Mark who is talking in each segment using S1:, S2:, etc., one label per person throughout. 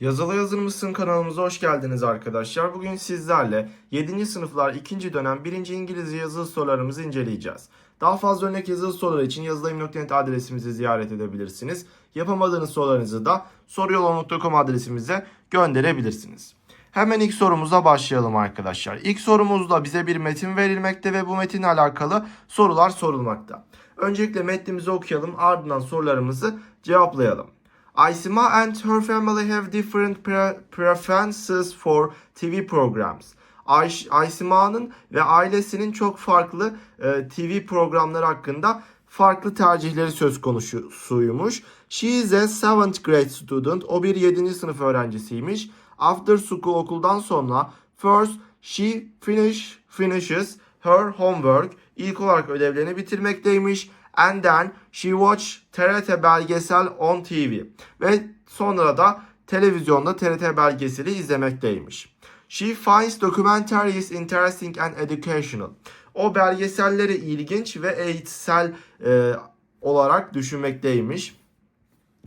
S1: Yazılı Yazır mısın kanalımıza hoş geldiniz arkadaşlar. Bugün sizlerle 7. sınıflar 2. dönem 1. İngilizce yazılı sorularımızı inceleyeceğiz. Daha fazla örnek yazılı sorular için yazılayım.net adresimizi ziyaret edebilirsiniz. Yapamadığınız sorularınızı da soruyolun.com adresimize gönderebilirsiniz. Hemen ilk sorumuza başlayalım arkadaşlar. İlk sorumuzda bize bir metin verilmekte ve bu metinle alakalı sorular sorulmakta. Öncelikle metnimizi okuyalım ardından sorularımızı cevaplayalım. Aysima and her family have different pre- preferences for TV programs. Ay- Aysima'nın ve ailesinin çok farklı e, TV programları hakkında farklı tercihleri söz konusuymuş. She is a 7th grade student. O bir 7. sınıf öğrencisiymiş. After school okuldan sonra first she finish finishes her homework. İlk olarak ödevlerini bitirmekteymiş. And then she watch TRT belgesel on TV. Ve sonra da televizyonda TRT belgeseli izlemekteymiş. She finds documentaries interesting and educational. O belgeselleri ilginç ve eğitsel e, olarak düşünmekteymiş.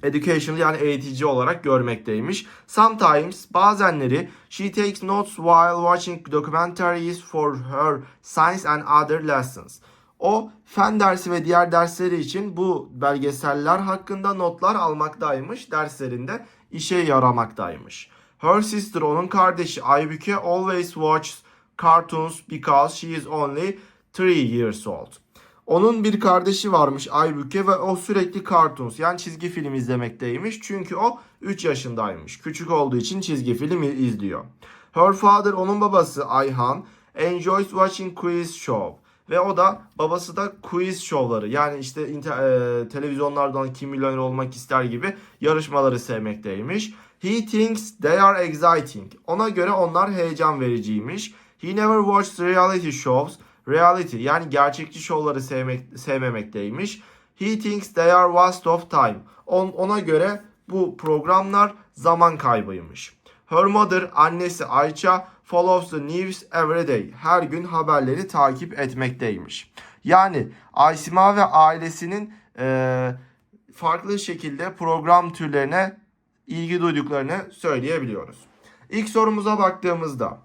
S1: Educational yani eğitici olarak görmekteymiş. Sometimes bazenleri she takes notes while watching documentaries for her science and other lessons. O fen dersi ve diğer dersleri için bu belgeseller hakkında notlar almaktaymış. Derslerinde işe yaramaktaymış. Her sister onun kardeşi Aybüke always watches cartoons because she is only 3 years old. Onun bir kardeşi varmış Aybüke ve o sürekli cartoons yani çizgi film izlemekteymiş. Çünkü o 3 yaşındaymış. Küçük olduğu için çizgi film izliyor. Her father onun babası Ayhan enjoys watching quiz show. Ve o da babası da quiz şovları yani işte inter- e, televizyonlardan kim milyoner olmak ister gibi yarışmaları sevmekteymiş. He thinks they are exciting. Ona göre onlar heyecan vericiymiş. He never watched reality shows. Reality yani gerçekçi şovları sevmek, sevmemekteymiş. He thinks they are waste of time. On, ona göre bu programlar zaman kaybıymış. Her mother, annesi Ayça, follows the news every day. Her gün haberleri takip etmekteymiş. Yani Aysima ve ailesinin eee, farklı şekilde program türlerine ilgi duyduklarını söyleyebiliyoruz. İlk sorumuza baktığımızda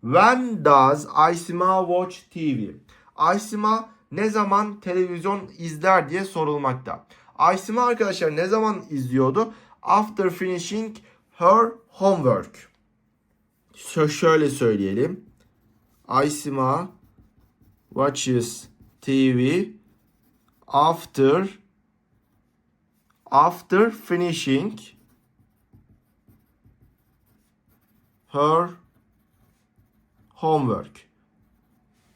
S1: When does Aysima watch TV? Aysima ne zaman televizyon izler diye sorulmakta. Aysima arkadaşlar ne zaman izliyordu? After finishing her homework. Şö- şöyle söyleyelim. Aysima watches TV after after finishing her homework.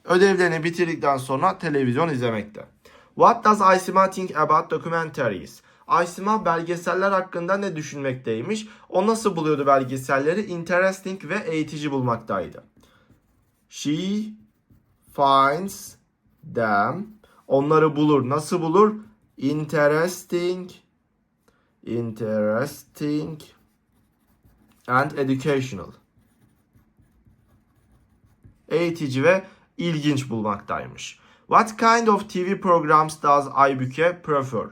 S1: Ödevlerini bitirdikten sonra televizyon izlemekte. What does Aysima think about documentaries? Aysima belgeseller hakkında ne düşünmekteymiş? O nasıl buluyordu belgeselleri? Interesting ve eğitici bulmaktaydı. She finds them. Onları bulur. Nasıl bulur? Interesting, interesting and educational eğitici ve ilginç bulmaktaymış. What kind of TV programs does Aybüke prefer?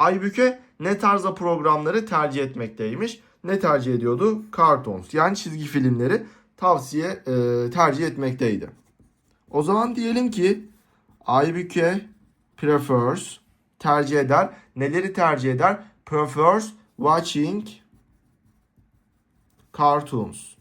S1: Aybüke ne tarzda programları tercih etmekteymiş? Ne tercih ediyordu? Cartoons yani çizgi filmleri tavsiye e, tercih etmekteydi. O zaman diyelim ki Aybüke prefers tercih eder. Neleri tercih eder? Prefers watching cartoons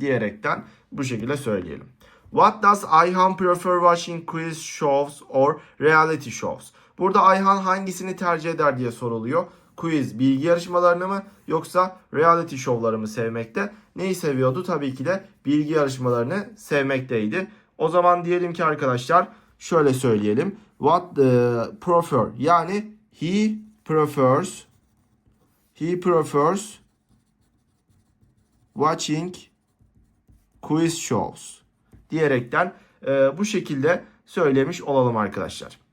S1: diyerekten bu şekilde söyleyelim. What does Ayhan prefer watching quiz shows or reality shows? Burada Ayhan hangisini tercih eder diye soruluyor. Quiz, bilgi yarışmalarını mı yoksa reality show'ları mı sevmekte? Neyi seviyordu? Tabii ki de bilgi yarışmalarını sevmekteydi. O zaman diyelim ki arkadaşlar şöyle söyleyelim. What the prefer yani he prefers he prefers watching quiz shows diyerekten e, bu şekilde söylemiş olalım arkadaşlar.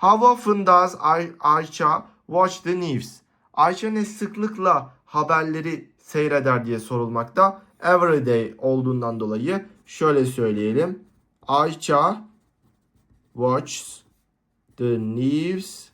S1: How often does Ay- Ayça watch the news? Ayça ne sıklıkla haberleri seyreder diye sorulmakta. Every day olduğundan dolayı şöyle söyleyelim. Ayça watches the news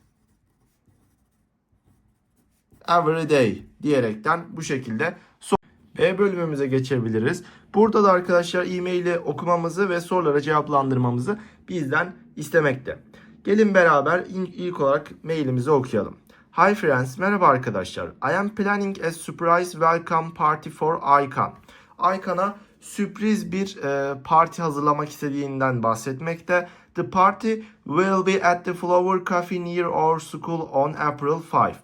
S1: every day diyerekten bu şekilde so- B bölümümüze geçebiliriz. Burada da arkadaşlar e-maili okumamızı ve sorulara cevaplandırmamızı bizden istemekte. Gelin beraber ilk olarak mailimizi okuyalım. Hi friends, merhaba arkadaşlar. I am planning a surprise welcome party for Aykan. Aykan'a sürpriz bir e, parti hazırlamak istediğinden bahsetmekte. The party will be at the Flower Cafe near our school on April 5.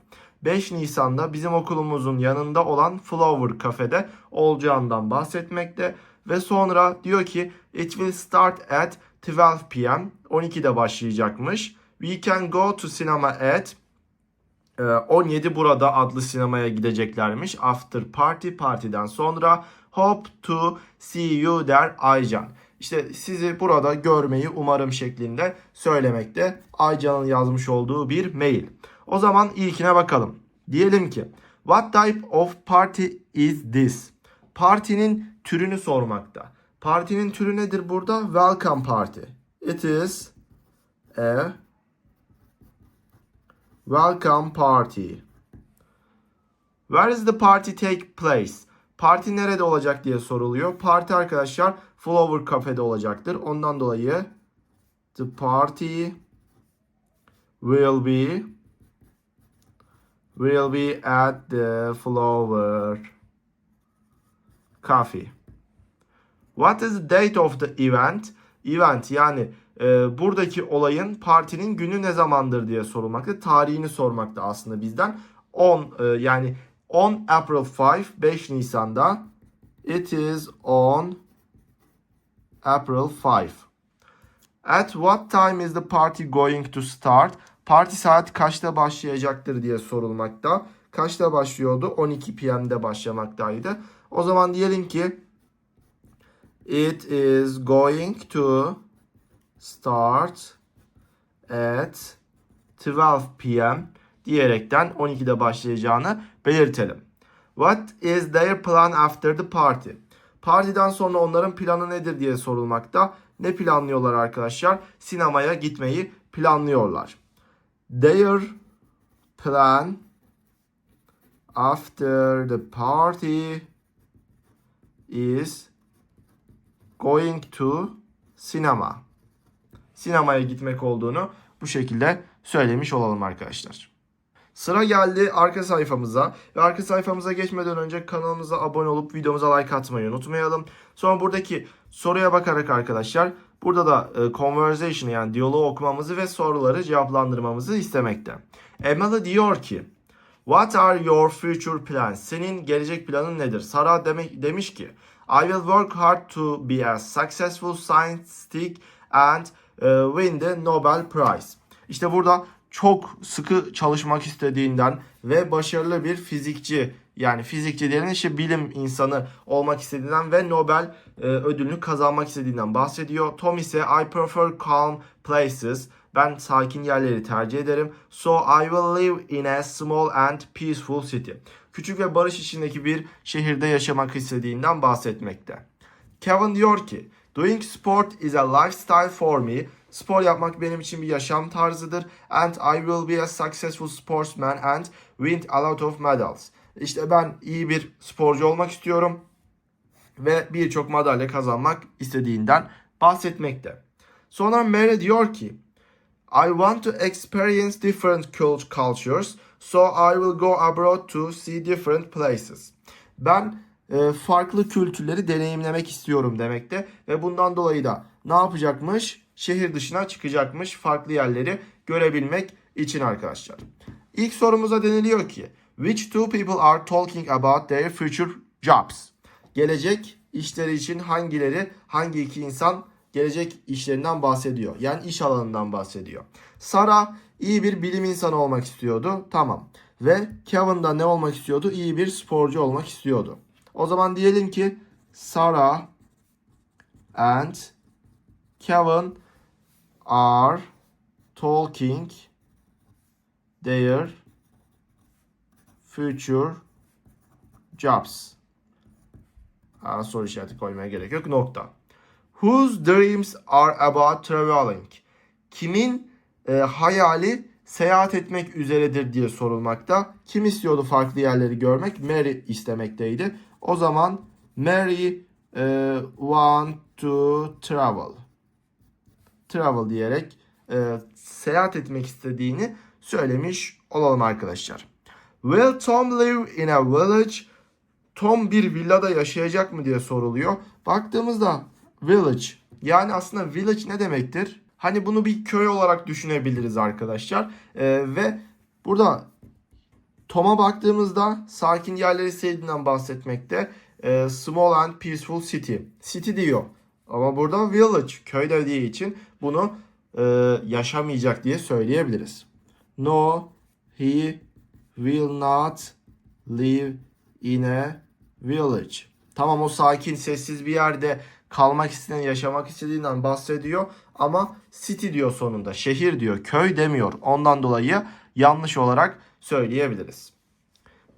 S1: 5 Nisan'da bizim okulumuzun yanında olan Flower Cafe'de olacağından bahsetmekte. Ve sonra diyor ki it will start at 12 p.m. 12'de başlayacakmış. We can go to cinema at e, 17 burada adlı sinemaya gideceklermiş. After party partiden sonra hope to see you der Aycan. İşte sizi burada görmeyi umarım şeklinde söylemekte. Aycan'ın yazmış olduğu bir mail. O zaman ilkine bakalım. Diyelim ki What type of party is this? Partinin türünü sormakta. Partinin türü nedir burada? Welcome party. It is a welcome party. Where is the party take place? Parti nerede olacak diye soruluyor. Parti arkadaşlar Flower Cafe'de olacaktır. Ondan dolayı the party will be will be at the Flower Cafe. What is the date of the event? Event yani e, buradaki olayın partinin günü ne zamandır diye sorulmakta. Tarihini sormakta aslında bizden. 10 e, yani 10 April 5 5 Nisan'da it is on April 5. At what time is the party going to start? Parti saat kaçta başlayacaktır diye sorulmakta. Kaçta başlıyordu? 12 PM'de başlamaktaydı. O zaman diyelim ki it is going to start at 12 p.m. diyerekten 12'de başlayacağını belirtelim. What is their plan after the party? Partiden sonra onların planı nedir diye sorulmakta. Ne planlıyorlar arkadaşlar? Sinemaya gitmeyi planlıyorlar. Their plan after the party is going to cinema. Sinemaya gitmek olduğunu bu şekilde söylemiş olalım arkadaşlar. Sıra geldi arka sayfamıza ve arka sayfamıza geçmeden önce kanalımıza abone olup videomuza like atmayı unutmayalım. Sonra buradaki soruya bakarak arkadaşlar burada da e, conversation yani diyaloğu okumamızı ve soruları cevaplandırmamızı istemekte. Emily diyor ki What are your future plans? Senin gelecek planın nedir? Sarah demek, demiş ki I will work hard to be a successful scientist and uh, win the Nobel Prize. İşte burada çok sıkı çalışmak istediğinden ve başarılı bir fizikçi yani fizikçi diyelim işte bilim insanı olmak istediğinden ve Nobel e, ödülünü kazanmak istediğinden bahsediyor. Tom ise I prefer calm places. Ben sakin yerleri tercih ederim. So I will live in a small and peaceful city. Küçük ve barış içindeki bir şehirde yaşamak istediğinden bahsetmekte. Kevin diyor ki Doing sport is a lifestyle for me. Spor yapmak benim için bir yaşam tarzıdır. And I will be a successful sportsman and win a lot of medals. İşte ben iyi bir sporcu olmak istiyorum ve birçok madalya kazanmak istediğinden bahsetmekte. Sonra Mary diyor ki I want to experience different cult- cultures, so I will go abroad to see different places. Ben e, farklı kültürleri deneyimlemek istiyorum demekte ve bundan dolayı da ne yapacakmış? Şehir dışına çıkacakmış farklı yerleri görebilmek için arkadaşlar. İlk sorumuza deniliyor ki Which two people are talking about their future jobs? Gelecek işleri için hangileri, hangi iki insan gelecek işlerinden bahsediyor. Yani iş alanından bahsediyor. Sarah iyi bir bilim insanı olmak istiyordu. Tamam. Ve Kevin da ne olmak istiyordu? İyi bir sporcu olmak istiyordu. O zaman diyelim ki Sarah and Kevin are talking their future jobs. Ha, soru işareti koymaya gerek yok. Nokta. Whose dreams are about traveling? Kimin e, hayali seyahat etmek üzeredir diye sorulmakta. Kim istiyordu farklı yerleri görmek? Mary istemekteydi. O zaman Mary e, want to travel. Travel diyerek e, seyahat etmek istediğini söylemiş olalım arkadaşlar. Will Tom live in a village? Tom bir villada yaşayacak mı diye soruluyor. Baktığımızda village yani aslında village ne demektir? Hani bunu bir köy olarak düşünebiliriz arkadaşlar. Ee, ve burada Tom'a baktığımızda sakin yerleri sevdiğinden bahsetmekte. Ee, small and peaceful city. City diyor. Ama burada village köy dediği için bunu e, yaşamayacak diye söyleyebiliriz. No, he will not live in a village. Tamam o sakin, sessiz bir yerde kalmak isteyen, yaşamak istediğinden bahsediyor ama city diyor sonunda. Şehir diyor, köy demiyor. Ondan dolayı yanlış olarak söyleyebiliriz.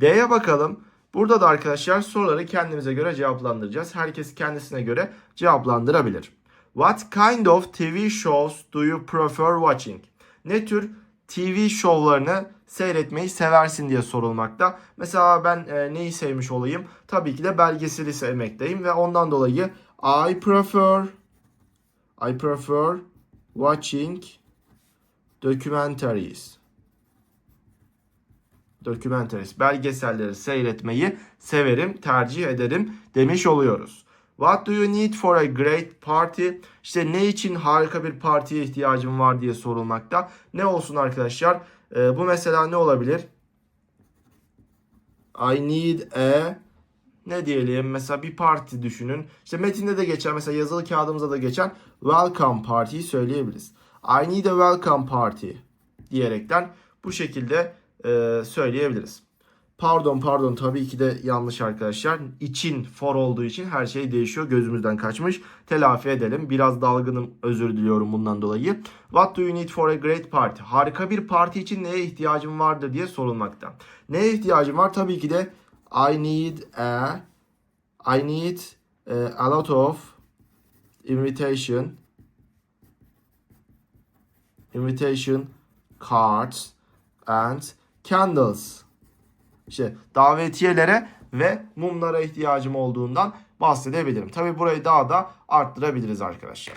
S1: D'ye bakalım. Burada da arkadaşlar soruları kendimize göre cevaplandıracağız. Herkes kendisine göre cevaplandırabilir. What kind of TV shows do you prefer watching? Ne tür TV şovlarını seyretmeyi seversin diye sorulmakta. Mesela ben e, neyi sevmiş olayım? Tabii ki de belgeseli sevmekteyim ve ondan dolayı I prefer I prefer watching documentaries. Documentaries, belgeselleri seyretmeyi severim, tercih ederim demiş oluyoruz. What do you need for a great party? İşte ne için harika bir partiye ihtiyacım var diye sorulmakta. Ne olsun arkadaşlar? Ee, bu mesela ne olabilir? I need a ne diyelim mesela bir parti düşünün. İşte metinde de geçen mesela yazılı kağıdımıza da geçen welcome party'yi söyleyebiliriz. I need a welcome party diyerekten bu şekilde e, söyleyebiliriz. Pardon pardon tabii ki de yanlış arkadaşlar. İçin for olduğu için her şey değişiyor. Gözümüzden kaçmış. Telafi edelim. Biraz dalgınım özür diliyorum bundan dolayı. What do you need for a great party? Harika bir parti için neye ihtiyacım vardır diye sorulmakta. Neye ihtiyacım var? Tabii ki de I need a I need uh, a lot of invitation invitation cards and candles. İşte davetiyelere ve mumlara ihtiyacım olduğundan bahsedebilirim. Tabi burayı daha da arttırabiliriz arkadaşlar.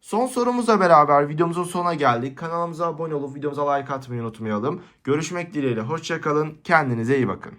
S1: Son sorumuzla beraber videomuzun sonuna geldik. Kanalımıza abone olup videomuza like atmayı unutmayalım. Görüşmek dileğiyle. Hoşçakalın. Kendinize iyi bakın.